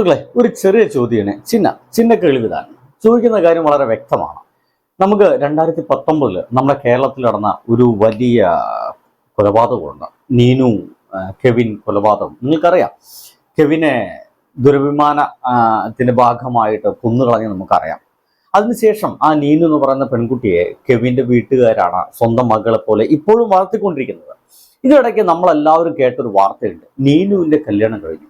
ഒരു ചെറിയ ചോദ്യമാണ്. ചിന്ന ചിന്ന കേൾവിതാണ് ചോദിക്കുന്ന കാര്യം വളരെ വ്യക്തമാണ്. നമുക്ക് രണ്ടായിരത്തി പത്തൊമ്പതിൽ നമ്മുടെ കേരളത്തിൽ നടന്ന ഒരു വലിയ കൊലപാതകമുണ്ട്. നീനു കെവിൻ കൊലപാതകം. നിങ്ങൾക്കറിയാം കെവിനെ ദുരഭിമാനത്തിന്റെ ഭാഗമായിട്ട് കൊന്നുകളഞ്ഞ് നമുക്കറിയാം. അതിനുശേഷം ആ നീനു എന്ന് പറയുന്ന പെൺകുട്ടിയെ കെവിന്റെ വീട്ടുകാരാണ് സ്വന്തം മകളെ പോലെ ഇപ്പോഴും വളർത്തിക്കൊണ്ടിരിക്കുന്നത്. ഇതിനിടയ്ക്ക് നമ്മളെല്ലാവരും കേട്ടൊരു വാർത്തയുണ്ട്. നീനുവിന്റെ കല്യാണം കഴിഞ്ഞു.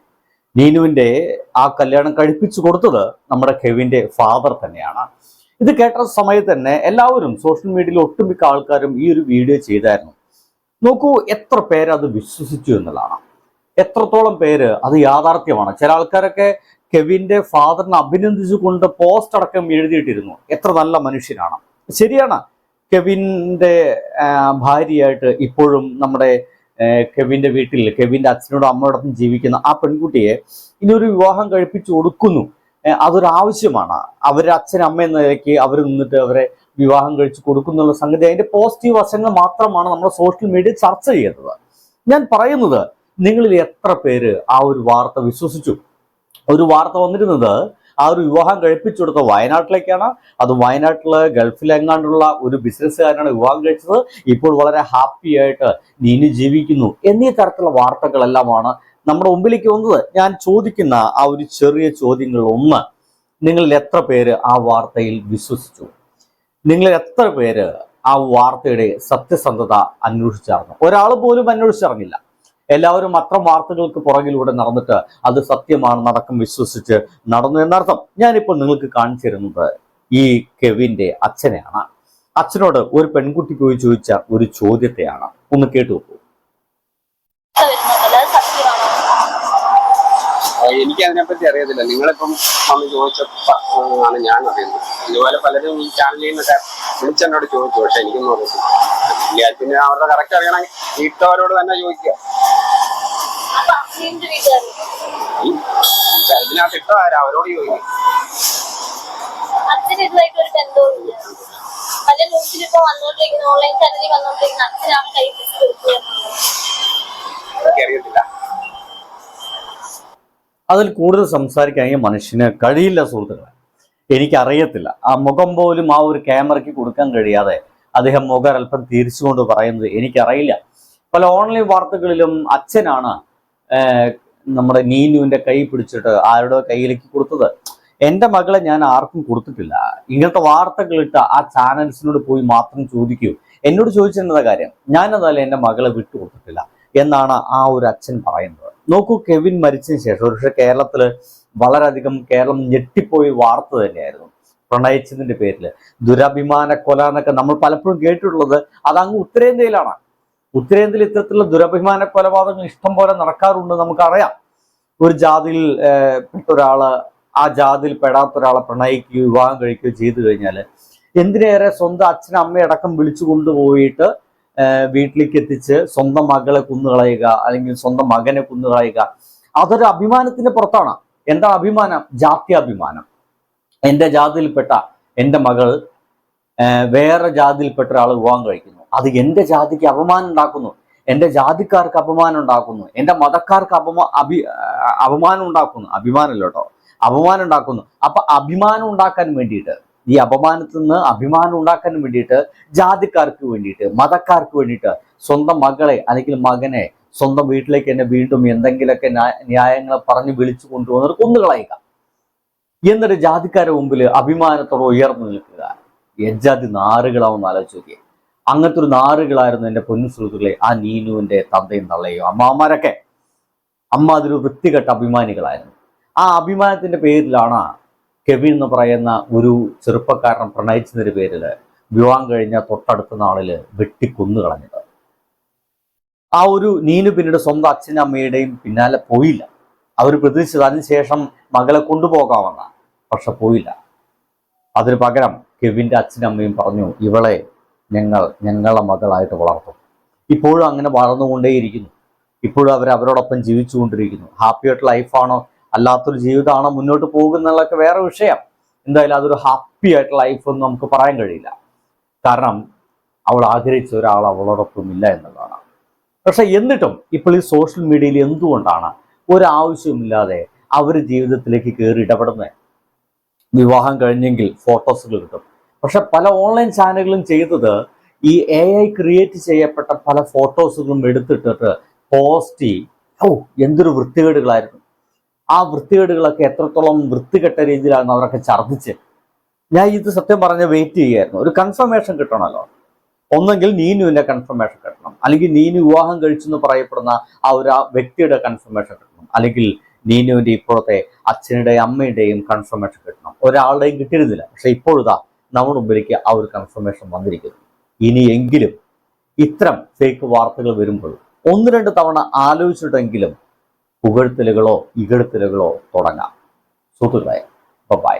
നീനുവിന്റെ ആ കല്യാണം കഴിപ്പിച്ചു കൊടുത്തത് നമ്മുടെ കെവിന്റെ ഫാദർ തന്നെയാണ്. ഇത് കേട്ട സമയത്ത് തന്നെ എല്ലാവരും സോഷ്യൽ മീഡിയയിൽ ഒട്ടുമിക്ക ആൾക്കാരും ഈ ഒരു വീഡിയോ ചെയ്തായിരുന്നു. നോക്കൂ എത്ര പേര് അത് വിശ്വസിച്ചു എന്നുള്ളതാണ്. എത്രത്തോളം പേര് അത് യാഥാർത്ഥ്യമാണ്. ചില ആൾക്കാരൊക്കെ കെവിന്റെ ഫാദറിനെ അഭിനന്ദിച്ചുകൊണ്ട് പോസ്റ്റ് അടക്കം എഴുതിയിട്ടിരുന്നു. എത്ര നല്ല മനുഷ്യനാണ്. ശരിയാണ്. കെവിന്റെ ഭാര്യയായിട്ട് ഇപ്പോഴും നമ്മുടെ കെവിന്റെ വീട്ടിൽ കെവിന്റെ അച്ഛനോടും അമ്മയോടൊപ്പം ജീവിക്കുന്ന ആ പെൺകുട്ടിയെ ഇനി ഒരു വിവാഹം കഴിപ്പിച്ചു കൊടുക്കുന്നു. അതൊരാവശ്യമാണ് അവരുടെ അച്ഛൻ അമ്മ എന്ന നിലയ്ക്ക് അവർ നിന്നിട്ട് അവരെ വിവാഹം കഴിച്ചു കൊടുക്കുന്നുള്ള സംഗതി അതിന്റെ പോസിറ്റീവ് വശങ്ങൾ മാത്രമാണ് നമ്മൾ സോഷ്യൽ മീഡിയ ചർച്ച ചെയ്യുന്നത്. ഞാൻ പറയുന്നത് നിങ്ങളിൽ എത്ര പേര് ആ ഒരു വാർത്ത വിശ്വസിച്ചു? ഒരു വാർത്ത വന്നിരുന്നത് ആ ഒരു വിവാഹം കഴിപ്പിച്ചു കൊടുത്ത വയനാട്ടിലേക്കാണ്. അത് വയനാട്ടിൽ ഗൾഫിലെങ്ങാണ്ടുള്ള ഒരു ബിസിനസ്സുകാരനാണ് വിവാഹം കഴിച്ചത്. ഇപ്പോൾ വളരെ ഹാപ്പി ആയിട്ട് നീനി ജീവിക്കുന്നു എന്നീ തരത്തിലുള്ള വാർത്തകളെല്ലാമാണ് നമ്മുടെ മുമ്പിലേക്ക് വന്നത്. ഞാൻ ചോദിക്കുന്ന ആ ഒരു ചെറിയ ചോദ്യങ്ങൾ ഒന്ന് നിങ്ങളിൽ എത്ര പേര് ആ വാർത്തയിൽ വിശ്വസിച്ചു? നിങ്ങളിൽ എത്ര പേര് ആ വാർത്തയുടെ സത്യസന്ധത അന്വേഷിച്ചറിഞ്ഞു ഒരാൾ പോലും അന്വേഷിച്ചറിഞ്ഞില്ല എല്ലാവരും അത്ര വാർത്തകൾക്ക് പുറകിലൂടെ നടന്നിട്ട് അത് സത്യമാണ് നടക്കും വിശ്വസിച്ച് നടന്നു എന്നർത്ഥം ഞാനിപ്പോൾ നിങ്ങൾക്ക് കാണിച്ചു തരുന്നത് ഈ കെവിന്റെ അച്ഛനെയാണ്. അച്ഛനോട് ഒരു പെൺകുട്ടി പോയി ചോദിച്ച ഒരു ചോദ്യത്തെയാണ്. ഒന്ന് കേട്ടു എനിക്ക് അതിനെപ്പറ്റി അറിയത്തില്ല. നിങ്ങളിപ്പം വന്ന് ചോദിച്ചാണ് ഞാൻ അറിയുന്നത്. ഇതുപോലെ പലരും ഈ ചാനലിൽ നിന്നൊക്കെ വിളിച്ചെന്നോട് ചോദിച്ചു പക്ഷെ എനിക്കൊന്നും അറിയത്തില്ല. പിന്നെ അവരുടെ കറക്റ്റ് അറിയണമെങ്കിൽ വീട്ടുകാരോട് തന്നെ ചോദിക്കുക. ഇതിനകത്ത് ഇട്ടോ ആരാ അവരോട് ചോദിക്കും. ഇതുമായിട്ട് ഒരു പല ന്യൂസിൽ ഇപ്പൊ വന്നോണ്ടിരിക്കുന്ന ഓൺലൈൻ ചാനലിൽ വന്നോണ്ടിരിക്കുന്ന അച്ഛനാണ് കൈ പിടിച്ച് കൊടുക്കുന്നത് അതിൽ കൂടുതൽ സംസാരിക്കാൻ ഈ മനുഷ്യന് കഴിയില്ല സുഹൃത്തുക്കളെ. എനിക്കറിയത്തില്ല. ആ മുഖം പോലും ആ ഒരു ക്യാമറയ്ക്ക് കൊടുക്കാൻ കഴിയാതെ അദ്ദേഹം മുഖം അല്പം തിരിച്ചുകൊണ്ട് പറയുന്നത് എനിക്കറിയില്ല. പല ഓൺലൈൻ വാർത്തകളിലും അച്ഛനാണ് നമ്മുടെ നീനുവിന്റെ കൈ പിടിച്ചിട്ട് ആരുടെ കയ്യിലേക്ക് കൊടുത്തത്? എന്റെ മകളെ ഞാൻ ആർക്കും കൊടുത്തിട്ടില്ല. ഇങ്ങനത്തെ വാർത്തകളിട്ട് ആ ചാനൽസിനോട് പോയി മാത്രം ചോദിക്കൂ. എന്നോട് ചോദിച്ചിരുന്ന കാര്യം ഞാൻ എന്തായാലും എന്റെ മകളെ വിട്ടു കൊടുത്തിട്ടില്ല എന്നാണ് ആ ഒരു അച്ഛൻ പറയുന്നത്. നോക്കൂ കെവിൻ മരിച്ചതിന് ശേഷം പക്ഷേ കേരളത്തിൽ വളരെയധികം കേരളം ഞെട്ടിപ്പോയി വാർത്ത തന്നെയായിരുന്നു പ്രണയിച്ചതിന്റെ പേരിൽ ദുരഭിമാന കൊല എന്നൊക്കെ നമ്മൾ പലപ്പോഴും കേട്ടിട്ടുള്ളത് അത് അങ്ങ് ഉത്തരേന്ത്യയിലാണ്. ഉത്തരേന്ത്യയിൽ ഇത്തരത്തിലുള്ള ദുരഭിമാന കൊലപാതകങ്ങൾ ഇഷ്ടം പോലെ നടക്കാറുണ്ട് നമുക്കറിയാം. ഒരു ജാതിയിൽ പെട്ട ഒരാൾ ആ ജാതിയിൽ പെടാത്ത ഒരാളെ പ്രണയിക്കുകയോ വിവാഹം കഴിക്കുകയോ ചെയ്തു കഴിഞ്ഞാൽ എന്തിനേറെ സ്വന്തം അച്ഛനും അമ്മയടക്കം വിളിച്ചു കൊണ്ടുപോയിട്ട് വീട്ടിലേക്ക് എത്തിച്ച് സ്വന്തം മകളെ കുന്നുകളയുക അല്ലെങ്കിൽ സ്വന്തം മകനെ കുന്നുകളയുക അതൊരു അഭിമാനത്തിന്റെ പുറത്താണ്. എന്താ അഭിമാനം? ജാത്യാഭിമാനം. എന്റെ ജാതിയിൽപ്പെട്ട എന്റെ മകൾ വേറെ ജാതിയിൽപ്പെട്ട ഒരാൾ വിവാഹം കഴിക്കുന്നു. അത് എന്റെ ജാതിക്ക് അപമാനം ഉണ്ടാക്കുന്നു. എന്റെ ജാതിക്കാർക്ക് അപമാനം ഉണ്ടാക്കുന്നു. എന്റെ മതക്കാർക്ക് അപമാ അഭി അപമാനം ഉണ്ടാക്കുന്നു. അഭിമാനമല്ല കേട്ടോ. അപമാനം ഉണ്ടാക്കുന്നു. അപ്പൊ അഭിമാനം ഉണ്ടാക്കാൻ വേണ്ടിയിട്ട് ഈ അപമാനത്തിൽ നിന്ന് അഭിമാനം ഉണ്ടാക്കാൻ വേണ്ടിയിട്ട് ജാതിക്കാർക്ക് വേണ്ടിയിട്ട് മതക്കാർക്ക് വേണ്ടിയിട്ട് സ്വന്തം മകളെ അല്ലെങ്കിൽ മകനെ സ്വന്തം വീട്ടിലേക്ക് തന്നെ വീണ്ടും എന്തെങ്കിലുമൊക്കെ ന്യായ- ന്യായങ്ങൾ പറഞ്ഞ് വിളിച്ചു കൊണ്ടുവന്നിട്ട് കൊന്നുകളയുക എന്നിട്ട് ജാതിക്കാരുടെ മുമ്പിൽ അഭിമാനത്തോടെ ഉയർന്നു നിൽക്കുക. എജാതി ആലോചിച്ച് നോക്കിയേ. അങ്ങനത്തെ ഒരു നാറുകളായിരുന്നു എന്റെ പൊന്നു സുഹൃത്തുക്കളെ ആ നീനുവിന്റെ തന്തയും തള്ളയും അമ്മാമാരൊക്കെ അമ്മ അതൊരു വൃത്തികെട്ട അഭിമാനികളായിരുന്നു. ആ അഭിമാനത്തിന്റെ പേരിലാണ് കെവിൻ എന്ന് പറയുന്ന ഒരു ചെറുപ്പക്കാരൻ പ്രണയിച്ചതിന്റെ പേരിൽ വിവാഹം കഴിഞ്ഞ തൊട്ടടുത്ത നാളിൽ വെട്ടിക്കൊന്നു കളഞ്ഞത്. ആ ഒരു നീനു പിന്നീട് സ്വന്തം അച്ഛനും അമ്മയുടെയും പിന്നാലെ പോയില്ല. അവർ പ്രതീക്ഷിച്ചത് അതിനുശേഷം മകളെ കൊണ്ടുപോകാമെന്ന പക്ഷെ പോയില്ല. അതിന് പകരം കെവിന്റെ അച്ഛനും അമ്മയും പറഞ്ഞു ഇവളെ ഞങ്ങൾ ഞങ്ങളെ മകളായിട്ട് വളർത്തും. ഇപ്പോഴും അങ്ങനെ വളർന്നുകൊണ്ടേയിരിക്കുന്നു. ഇപ്പോഴും അവർ അവരോടൊപ്പം ജീവിച്ചുകൊണ്ടിരിക്കുന്നു. ഹാപ്പി ആയിട്ട് ലൈഫാണോ അല്ലാത്തൊരു ജീവിതമാണോ മുന്നോട്ട് പോകുന്നതൊക്കെ വേറെ വിഷയം. എന്തായാലും അതൊരു ഹാപ്പി ആയിട്ട് ലൈഫ് ഒന്നും നമുക്ക് പറയാൻ കഴിയില്ല. കാരണം അവൾ ആഗ്രഹിച്ച ഒരാൾ അവളോടൊപ്പം ഇല്ല എന്നുള്ളതാണ്. പക്ഷെ എന്നിട്ടും ഇപ്പോൾ ഈ സോഷ്യൽ മീഡിയയിൽ എന്തുകൊണ്ടാണ് ഒരാവശ്യമില്ലാതെ അവർ ജീവിതത്തിലേക്ക് കയറി ഇടപെടുന്നത്? വിവാഹം കഴിഞ്ഞെങ്കിൽ ഫോട്ടോസുകൾ കിട്ടും പക്ഷെ പല ഓൺലൈൻ ചാനലുകളും ചെയ്തത് ഈ എ ഐ ക്രിയേറ്റ് ചെയ്യപ്പെട്ട പല ഫോട്ടോസുകളും എടുത്തിട്ടിട്ട് പോസ്റ്റ് ചെയ്യും ഓ എന്തൊരു വൃത്തികേടുകളായിരുന്നു. ആ വൃത്തികേടുകളൊക്കെ എത്രത്തോളം വൃത്തികെട്ട രീതിയിലാണ് അവരൊക്കെ ഛർദ്ദിച്ച്. ഞാൻ ഇത് സത്യം പറഞ്ഞ വെയിറ്റ് ചെയ്യായിരുന്നു ഒരു കൺഫർമേഷൻ കിട്ടണമല്ലോ. ഒന്നെങ്കിൽ നീനുവിന്റെ കൺഫർമേഷൻ കിട്ടണം. അല്ലെങ്കിൽ നീനു വിവാഹം കഴിച്ചെന്ന് പറയപ്പെടുന്ന ആ ഒരു വ്യക്തിയുടെ കൺഫർമേഷൻ കിട്ടണം. അല്ലെങ്കിൽ നീനുവിന്റെ ഇപ്പോഴത്തെ അച്ഛനുടെയും അമ്മയുടെയും കൺഫർമേഷൻ കിട്ടണം. ഒരാളുടെയും കിട്ടിയിരുന്നില്ല. പക്ഷെ ഇപ്പോഴിതാ നമ്മുടെ മുമ്പിലേക്ക് ആ ഒരു കൺഫർമേഷൻ വന്നിരിക്കുന്നു. ഇനിയെങ്കിലും ഇത്തരം ഫേക്ക് വാർത്തകൾ വരുമ്പോൾ ഒന്ന് രണ്ട് തവണ ആലോചിച്ചിട്ടെങ്കിലും പുകഴ്ത്തലുകളോ ഇകഴ്ത്തലുകളോ തുടങ്ങാം. സുഹൃത്തുക്കളെ ബൈ